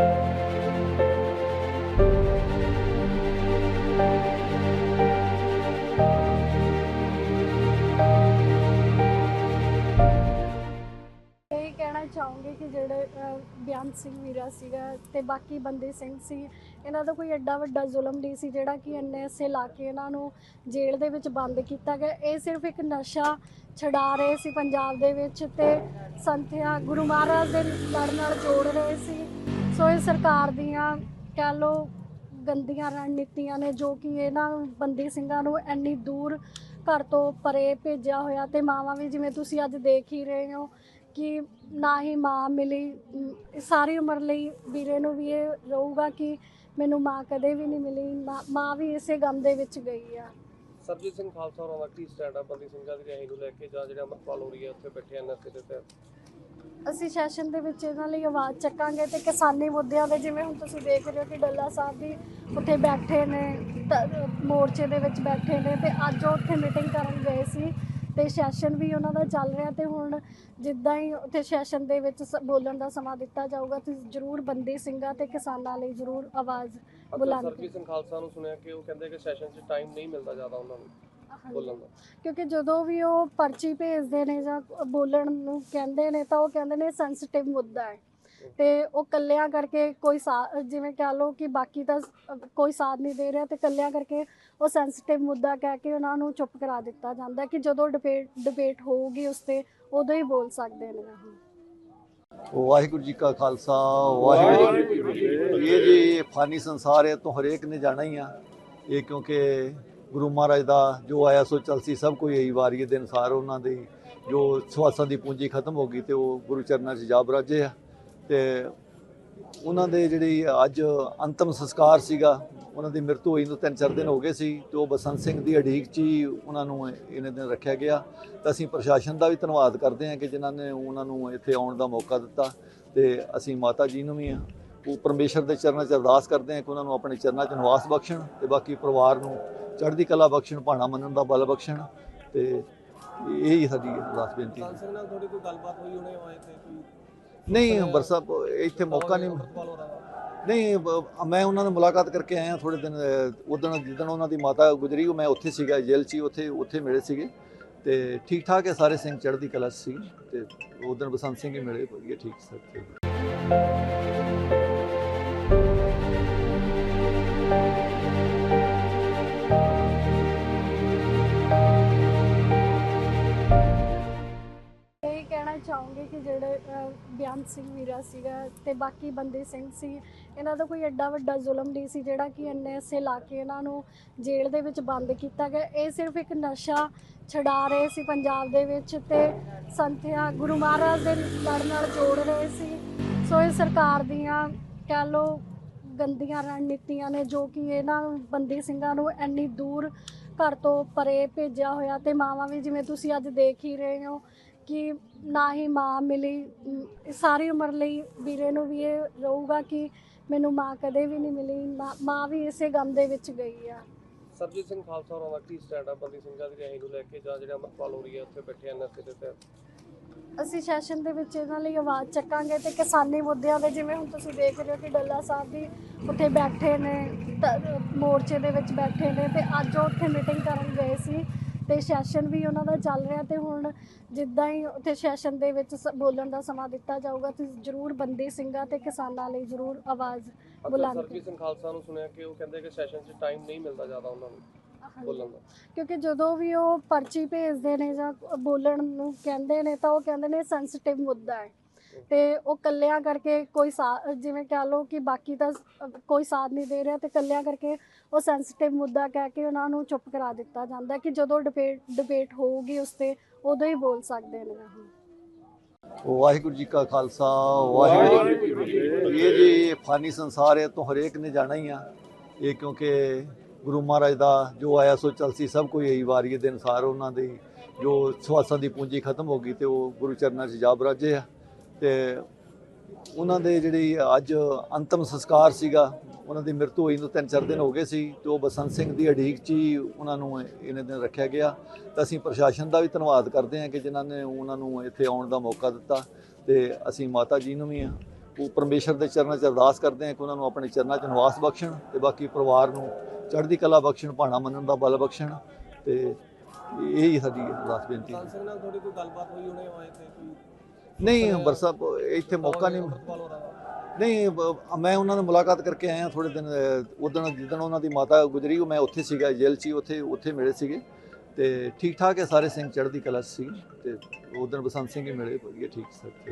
ਇਹ ਚਾਹੂੰਗੀ ਕਿ ਜਿਹੜੇ ਅਹ, ਬਿਆਨ ਸਿੰਘ ਵੀਰਾ ਸੀਗਾ ਤੇ ਬਾਕੀ ਬੰਦੇ ਸਿੰਘ ਸੀ ਇਹਨਾਂ ਦਾ ਕੋਈ ਐਡਾ ਵੱਡਾ ਜ਼ੁਲਮ ਨਹੀਂ ਸੀ ਜਿਹੜਾ ਕਿ ਇੰਨੇ ਐਨਐਸਏ ਲਾ ਕੇ ਇਹਨਾਂ ਨੂੰ ਜੇਲ੍ਹ ਦੇ ਵਿੱਚ ਬੰਦ ਕੀਤਾ ਗਿਆ। ਇਹ ਸਿਰਫ ਇੱਕ ਨਸ਼ਾ ਛਡਾ ਰਹੇ ਸੀ ਪੰਜਾਬ ਦੇ ਵਿੱਚ ਤੇ ਸੰਥਿਆ ਗੁਰੂ ਮਹਾਰਾਜ ਦੇ ਲੜ ਨਾਲ ਜੋੜ ਰਹੇ ਸੀ। ਸੋ ਇਹ ਸਰਕਾਰ ਦੀਆਂ ਕਹਿ ਲਓ ਗੰਦੀਆਂ ਰਣਨੀਤੀਆਂ ਨੇ ਜੋ ਕਿ ਇਹਨਾਂ ਬੰਦੀ ਸਿੰਘਾਂ ਨੂੰ ਇੰਨੀ ਦੂਰ ਘਰ ਤੋਂ ਪਰੇ ਭੇਜਿਆ ਹੋਇਆ ਤੇ ਮਾਵਾਂ ਵੀ ਜਿਵੇਂ ਤੁਸੀਂ ਅੱਜ ਦੇਖ ਹੀ ਰਹੇ ਹੋ ਕਿ ਨਾ ਹੀ ਮਾਂ ਮਿਲੀ ਸਾਰੀ ਉਮਰ ਲਈ ਵੀਰੇ ਨੂੰ ਵੀ ਇਹ ਰਹੂਗਾ ਕਿ ਮੈਨੂੰ ਮਾਂ ਕਦੇ ਵੀ ਨਹੀਂ ਮਿਲੀ ਮਾਂ- ਮਾਂ ਵੀ ਇਸੇ ਗਮ ਦੇ ਵਿੱਚ ਗਈ ਆ। ਸਰਜੀਤ ਸਿੰਘ ਖਾਲਸਾ ਹੋਰਾਂ ਦਾ ਕੀ ਸਟੈਂਡ ਆ? ਬੰਦੀ ਸਿੰਘਾਂ ਦੀ ਰਿਹਾਈ ਨੂੰ ਲੈ ਕੇ ਜਾਂ ਜਿਹੜੇ ਅਮਰਪਾਲ ਹੋ ਰਹੀ ਹੈ ਉੱਥੇ ਬੈਠੇ ਐਨਐਸਏ ਦੇ ਤਹਿਤ ਅਸੀਂ ਸੈਸ਼ਨ ਦੇ ਵਿੱਚ ਇਹਨਾਂ ਲਈ ਆਵਾਜ਼ ਚੱਕਾਂਗੇ ਤੇ ਕਿਸਾਨੀ ਮੁੱਦਿਆਂ ਦੇ ਜਿਵੇਂ ਹੁਣ ਤੁਸੀਂ ਦੇਖ ਰਹੇ ਹੋ ਕਿ ਡੱਲਾ ਸਾਹਿਬ ਵੀ ਉੱਥੇ ਬੈਠੇ ਨੇ ਤ- ਮੋਰਚੇ ਦੇ ਵਿੱਚ ਬੈਠੇ ਨੇ ਤੇ ਅੱਜ ਉਹ ਉੱਥੇ ਮੀਟਿੰਗ ਕਰਨ ਗਏ ਸੀ। ਤੇ ਸੈਸ਼ਨ ਵੀ ਉਹਨਾਂ ਦਾ ਚੱਲ ਰਿਹਾ ਤੇ ਹੁਣ ਜਿੱਦਾਂ ਹੀ ਉੱਥੇ ਸੈਸ਼ਨ ਦੇ ਵਿੱਚ ਸ- ਬੋਲਣ ਦਾ ਸਮਾਂ ਦਿੱਤਾ ਜਾਊਗਾ ਤੁਸੀਂ ਜ਼ਰੂਰ ਬੰਦੀ ਸਿੰਘਾਂ ਤੇ ਕਿਸਾਨਾਂ ਲਈ ਜ਼ਰੂਰ ਆਵਾਜ਼ ਬੁਲੰਦ ਸਰਜੀਤ ਸਿੰਘ ਖਾਲਸਾ ਨੂੰ ਸੁਣਿਆ ਕਿ ਉਹ ਕਹਿੰਦੇ ਕਿ ਸੈਸ਼ਨ 'ਚ ਟਾਈਮ ਨਹੀਂ ਮਿਲਦਾ ਜ਼ਿਆਦਾ ਉਹਨਾਂ ਨੂੰ ਹਾਂਜੀ। ਬੋਲਣ ਦਾ ਕਿਉਂਕਿ ਜਦੋਂ ਵੀ ਉਹ ਪਰਚੀ ਭੇਜਦੇ ਨੇ ਜਾਂ ਬੋਲਣ ਨੂੰ ਕਹਿੰਦੇ ਨੇ ਤਾਂ ਉਹ ਕਹਿੰਦੇ ਨੇ ਸੈਂਸਿਟਿਵ ਮੁੱਦਾ ਹੈ ਤੇ ਉਹ ਕੱਲਿਆਂ ਕਰਕੇ ਕੋਈ ਜਿਵੇਂ ਕਹ ਲਓ ਕਿ ਬਾਕੀ ਤਾਂ ਕੋਈ ਸਾਥ ਨਹੀਂ ਦੇ ਰਿਹਾ ਤੇ ਕੱਲਿਆਂ ਕਰਕੇ ਉਹ ਸੈਂਸਿਟਿਵ ਮੁੱਦਾ ਕਹਿ ਕੇ ਉਹਨਾਂ ਨੂੰ ਚੁੱਪ ਕਰਾ ਦਿੱਤਾ ਜਾਂਦਾ ਕਿ ਜਦੋਂ ਡਿਬੇਟ ਡਿਬੇਟ ਹੋਊਗੀ ਉਸ ਤੇ ਉਦੋਂ ਹੀ ਬੋਲ ਸਕਦੇ ਨੇ। ਵਾਹਿਗੁਰੂ ਜੀ ਕਾ ਖਾਲਸਾ, ਵਾਹਿਗੁਰੂ ਇਹ ਜੀ ਫਾਨੀ ਸੰਸਾਰ ਹੈ ਤੋਂ ਹਰੇਕ ਨੇ ਜਾਣਾ ਹੀ ਆ। ਇਹ ਕਿਉਂਕਿ ਗੁਰੂ ਮਹਾਰਾਜ ਦਾ ਜੋ ਆਇਆ ਸੋ ਚਲਸੀ ਸਭ ਕੋਈ ਇਹੀ ਵਾਰੀ ਦੇ ਅਨਸਾਰ ਉਹਨਾਂ ਦੀ ਜੋ ਸਵਾਸਾਂ ਦੀ ਪੂੰਜੀ ਖਤਮ ਹੋ ਗਈ ਤੇ ਉਹ ਗੁਰੂ ਚਰਨਾਂ 'ਚ ਜਾ ਬਰਾਜੇ ਆ। ਤੇ ਉਹਨਾਂ ਦੇ ਜਿਹੜੀ ਅੱਜ ਅੰਤਮ ਸੰਸਕਾਰ ਸੀਗਾ, ਉਹਨਾਂ ਦੀ ਮ੍ਰਿਤੂ ਹੋਈ ਨੂੰ ਤਿੰਨ ਚਾਰ ਦਿਨ ਹੋ ਗਏ ਸੀ, ਤੇ ਉਹ ਬਸੰਤ ਸਿੰਘ ਦੀ ਅਡੀਕ 'ਚ ਹੀ ਉਹਨਾਂ ਨੂੰ ਇਹਨੇ ਦਿਨ ਰੱਖਿਆ ਗਿਆ। ਤਾਂ ਅਸੀਂ ਪ੍ਰਸ਼ਾਸਨ ਦਾ ਵੀ ਧੰਨਵਾਦ ਕਰਦੇ ਹਾਂ ਕਿ ਜਿਨ੍ਹਾਂ ਨੇ ਉਹਨਾਂ ਨੂੰ ਇੱਥੇ ਆਉਣ ਦਾ ਮੌਕਾ ਦਿੱਤਾ ਤੇ ਅਸੀਂ ਮਾਤਾ ਜੀ ਨੂੰ ਵੀ ਉਹ ਪਰਮੇਸ਼ਰ ਦੇ ਚਰਨਾਂ 'ਚ ਅਰਦਾਸ ਕਰਦੇ ਹਾਂ ਕਿ ਉਹਨਾਂ ਨੂੰ ਆਪਣੇ ਚਰਨਾਂ 'ਚ ਨਿਵਾਸ ਬਖਸ਼ਣ ਤੇ ਬਾਕੀ ਪਰਿਵਾਰ ਨੂੰ ਚੜ੍ਹਦੀ ਕਲਾ ਬਖਸ਼ਣ, ਭਾਣਾ ਮੰਨਣ ਦਾ ਬਲ ਬਖਸ਼ਣ ਤੇ ਇਹ ਹੀ ਸਾਡੀ ਅਰਦਾਸ ਬੇਨਤੀ ਹੈ। ਸਿੰਘ ਨਾਲ ਥੋੜੀ ਕੋਈ ਗੱਲਬਾਤ ਹੋਈ ਹੋਣੇ ਹੋਏ ਤੇ ਕੋਈ? ਨਹੀਂ ਅੰਬਰਸਰ ਇੱਥੇ ਮੌਕਾ ਨਹੀਂ ਅਮਰਪਾਲ ਨਹੀਂ ਬ- ਮੈਂ ਉਹਨਾਂ ਨਾਲ ਮੁਲਾਕਾਤ ਕਰਕੇ ਆਇਆ ਥੋੜੇ ਦਿਨ ਉਦੋਂ ਜਿੱਦਣ ਉਹਨਾਂ ਦੀ ਮਾਤਾ ਗੁਜਰੀ ਉਹ ਮੈਂ ਉੱਥੇ ਸੀਗਾ ਜੇਲ੍ਹ 'ਚ ਹੀ, ਉੱਥੇ ਉੱਥੇ ਮਿਲੇ ਸੀਗੇ। ਤੇ ਠੀਕ ਠਾਕ ਹੈ ਸਾਰੇ ਸਿੰਘ ਚੜ੍ਹਦੀ ਕਲਾ 'ਚ ਸੀ। ਤੇ ਉਦੋਂ ਬਸੰਤ ਸਿੰਘ ਹੀ ਮਿਲੇ ਵਧੀਆ ਠੀਕ ਸਰ ਚਾਹੂੰਗੀ ਕਿ ਜਿਹੜੇ ਅਹ, ਬਿਆਨ ਸਿੰਘ ਵੀਰਾ ਸੀਗਾ ਤੇ ਬਾਕੀ ਬੰਦੇ ਸਿੰਘ ਸੀ। ਇਹਨਾਂ ਦਾ ਕੋਈ ਐਡਾ ਵੱਡਾ ਜ਼ੁਲਮ ਨਹੀਂ ਸੀ ਜਿਹੜਾ ਕਿ ਐਨਐਸਏ ਲਾ ਕੇ ਇਹਨਾਂ ਨੂੰ ਜੇਲ੍ਹ ਦੇ ਵਿੱਚ ਬੰਦ ਕੀਤਾ ਗਿਆ। ਇਹ ਸਿਰਫ ਇੱਕ ਨਸ਼ਾ ਛਡਾ ਰਹੇ ਸੀ ਪੰਜਾਬ ਦੇ ਵਿੱਚ ਤੇ ਸੰਥਿਆ ਗੁਰੂ ਮਹਾਰਾਜ ਦੇ ਲੜ ਨਾਲ ਜੋੜ ਰਹੇ ਸੀ। ਸੋ ਇਹ ਸਰਕਾਰ ਦੀਆਂ ਕਹਿ ਲਓ ਗੰਦੀਆਂ ਰਣਨੀਤੀਆਂ ਨੇ ਜੋ ਕਿ ਇਹਨਾਂ ਬੰਦੀ ਸਿੰਘਾਂ ਨੂੰ ਇੰਨੀ ਦੂਰ ਘਰ ਤੋਂ ਪਰੇ ਭੇਜਿਆ ਹੋਇਆ ਤੇ ਮਾਵਾਂ ਵੀ ਜਿਵੇਂ ਤੁਸੀਂ ਅੱਜ ਦੇਖ ਹੀ ਰਹੇ ਹੋ ਕਿ ਨਾ ਹੀ ਮਾਂ ਮਿਲੀ ਸਾਰੀ ਉਮਰ ਲਈ ਵੀਰੇ ਨੂੰ ਵੀ ਇਹ ਰਹੂਗਾ ਕਿ ਮੈਨੂੰ ਮਾਂ ਕਦੇ ਵੀ ਨਹੀਂ ਮਿਲੀ ਮਾਂ- ਮਾਂ ਵੀ ਇਸੇ ਗਮ ਦੇ ਵਿੱਚ ਗਈ ਆ। ਸਰਜੀਤ ਸਿੰਘ ਖਾਲਸਾ ਹੋਰਾਂ ਦਾ ਕੀ ਸਟੈਂਡ ਆ ਬੰਦੀ ਸਿੰਘਾਂ ਦੀ ਰਿਹਾਈ ਨੂੰ ਲੈ ਕੇ ਜਾਂ ਜਿਹੜੇ ਅਮਰਪਾਲ ਹੋ ਰਹੀ ਹੈ ਉੱਥੇ ਬੈਠੇ ਐਨਐਸਏ ਦੇ ਤਹਿਤ ਅਸੀਂ ਸੈਸ਼ਨ ਦੇ ਵਿੱਚ ਇਹਨਾਂ ਲਈ ਆਵਾਜ਼ ਚੱਕਾਂਗੇ ਤੇ ਕਿਸਾਨੀ ਮੁੱਦਿਆਂ ਦੇ ਜਿਵੇਂ ਹੁਣ ਤੁਸੀਂ ਦੇਖ ਰਹੇ ਹੋ ਕਿ ਡੱਲਾ ਸਾਹਿਬ ਵੀ ਉੱਥੇ ਬੈਠੇ ਨੇ ਤ- ਮੋਰਚੇ ਦੇ ਵਿੱਚ ਬੈਠੇ ਨੇ ਤੇ ਅੱਜ ਉਹ ਉੱਥੇ ਮੀਟਿੰਗ ਕਰਨ ਗਏ ਸੀ। ਤੇ ਸੈਸ਼ਨ ਵੀ ਉਹਨਾਂ ਦਾ ਚੱਲ ਰਿਹਾ ਤੇ ਹੁਣ ਜਿੱਦਾਂ ਹੀ ਉੱਥੇ ਸੈਸ਼ਨ ਦੇ ਵਿੱਚ ਸ- ਬੋਲਣ ਦਾ ਸਮਾਂ ਦਿੱਤਾ ਜਾਊਗਾ ਤੁਸੀਂ ਜ਼ਰੂਰ ਬੰਦੀ ਸਿੰਘਾਂ ਤੇ ਕਿਸਾਨਾਂ ਲਈ ਜ਼ਰੂਰ ਆਵਾਜ਼ ਅੱਛਾ ਬੁਲੰਦ ਸਰਜੀਤ ਸਿੰਘ ਖਾਲਸਾ ਨੂੰ ਸੁਣਿਆ ਕਿ ਉਹ ਕਹਿੰਦੇ ਕਿ ਸੈਸ਼ਨ 'ਚ ਟਾਈਮ ਨਹੀਂ ਮਿਲਦਾ ਜ਼ਿਆਦਾ ਉਹਨਾਂ ਨੂੰ ਹਾਂਜੀ। ਬੋਲਣ ਦਾ ਕਿਉਂਕਿ ਜਦੋਂ ਵੀ ਉਹ ਪਰਚੀ ਭੇਜਦੇ ਨੇ ਜਾਂ ਬੋਲਣ ਨੂੰ ਕਹਿੰਦੇ ਨੇ ਤਾਂ ਉਹ ਕਹਿੰਦੇ ਨੇ ਸੈਂਸਿਟਿਵ ਮੁੱਦਾ ਹੈ ਤੇ ਉਹ ਕੱਲਿਆਂ ਕਰਕੇ ਕੋਈ ਸਾ- ਜਿਵੇਂ ਕਹ ਲਓ ਕਿ ਬਾਕੀ ਤਾਂ ਸ- ਕੋਈ ਸਾਥ ਨਹੀਂ ਦੇ ਰਿਹਾ ਤੇ ਕੱਲਿਆਂ ਕਰਕੇ ਉਹ ਸੈਂਸਿਟਿਵ ਮੁੱਦਾ ਕਹਿ ਕੇ ਉਹਨਾਂ ਨੂੰ ਚੁੱਪ ਕਰਾ ਦਿੱਤਾ ਜਾਂਦਾ ਕਿ ਜਦੋਂ ਡਿਬੇਟ ਡਿਬੇਟ ਹੋਊਗੀ ਉਸ ਤੇ ਉਦੋਂ ਹੀ ਬੋਲ ਸਕਦੇ ਨੇ। ਉਹ ਵਾਹਿਗੁਰੂ ਜੀ ਕਾ ਖਾਲਸਾ, ਵਾਹਿਗੁਰੂ ਜੀ ਕੀ ਫਤਿਹ। ਇਹ ਜੀ ਫਾਨੀ ਸੰਸਾਰ ਹੈ ਤੋਂ ਹਰੇਕ ਨੇ ਜਾਣਾ ਹੀ ਆ। ਇਹ ਕਿਉਂਕਿ ਗੁਰੂ ਮਹਾਰਾਜ ਦਾ ਜੋ ਆਇਆ ਸੋ ਚਲਸੀ ਸਭ ਕੋਈ ਇਹੀ ਵਾਰੀ ਦੇ ਅਨਸਾਰ ਉਹਨਾਂ ਦੀ ਜੋ ਸਵਾਸਾਂ ਦੀ ਪੂੰਜੀ ਖਤਮ ਹੋ ਗਈ ਤੇ ਉਹ ਗੁਰੂ ਚਰਨਾਂ 'ਚ ਜਾ ਬਰਾਜੇ ਆ। ਤੇ ਉਹਨਾਂ ਦੇ ਜਿਹੜੀ ਅੱਜ ਅੰਤਮ ਸੰਸਕਾਰ ਸੀਗਾ, ਉਹਨਾਂ ਦੀ ਮ੍ਰਿਤੂ ਹੋਈ ਨੂੰ ਤਿੰਨ ਚਾਰ ਦਿਨ ਹੋ ਗਏ ਸੀ, ਤੇ ਉਹ ਬਸੰਤ ਸਿੰਘ ਦੀ ਅਡੀਕ 'ਚ ਹੀ ਉਹਨਾਂ ਨੂੰ ਇਹਨੇ ਦਿਨ ਰੱਖਿਆ ਗਿਆ। ਤਾਂ ਅਸੀਂ ਪ੍ਰਸ਼ਾਸਨ ਦਾ ਵੀ ਧੰਨਵਾਦ ਕਰਦੇ ਹਾਂ ਕਿ ਜਿਨ੍ਹਾਂ ਨੇ ਉਹਨਾਂ ਨੂੰ ਇੱਥੇ ਆਉਣ ਦਾ ਮੌਕਾ ਦਿੱਤਾ ਤੇ ਅਸੀਂ ਮਾਤਾ ਜੀ ਨੂੰ ਵੀ ਉਹ ਪਰਮੇਸ਼ਰ ਦੇ ਚਰਨਾਂ 'ਚ ਅਰਦਾਸ ਕਰਦੇ ਹਾਂ ਕਿ ਉਹਨਾਂ ਨੂੰ ਆਪਣੇ ਚਰਨਾਂ 'ਚ ਨਿਵਾਸ ਬਖਸ਼ਣ ਤੇ ਬਾਕੀ ਪਰਿਵਾਰ ਨੂੰ ਚੜ੍ਹਦੀ ਕਲਾ ਬਖਸ਼ਣ, ਭਾਣਾ ਮੰਨਣ ਦਾ ਬਲ ਬਖਸ਼ਣ ਤੇ ਇਹ ਹੀ ਸਾਡੀ ਅਰਦਾਸ ਬੇਨਤੀ ਹੈ। ਸਿੰਘ ਨਾਲ ਤੁਹਾਡੀ ਕੋਈ ਗੱਲਬਾਤ ਹੋਈ ਹੋਣੇ ਆਏ ਤੇ ਕੋਈ ਨਹੀਂ ਅੰਬਰਸਰ ਇੱਥੇ ਮੌਕਾ ਨਹੀਂ ਨਹੀਂ ਮੈਂ ਉਹਨਾਂ ਨਾਲ ਮੁਲਾਕਾਤ ਕਰਕੇ ਆਇਆ ਥੋੜੇ ਦਿਨ ਉਦੋਂ ਜਿੱਦਣ ਉਹਨਾਂ ਦੀ ਮਾਤਾ ਗੁਜਰੀ ਉਹ ਮੈਂ ਉੱਥੇ ਸੀਗਾ ਜੇਲ੍ਹ 'ਚ ਉੱਥੇ ਉੱਥੇ ਮਿਲੇ ਸੀਗੇ। ਤੇ ਠੀਕ ਠਾਕ ਹੈ ਸਾਰੇ ਸਿੰਘ ਚੜ੍ਹਦੀ ਕਲਾ ਸੀ। ਤੇ ਉਦੋਂ ਬਸੰਤ ਸਿੰਘ ਹੀ ਮਿਲੇ ਵਧੀਆ ਠੀਕ ਸਭ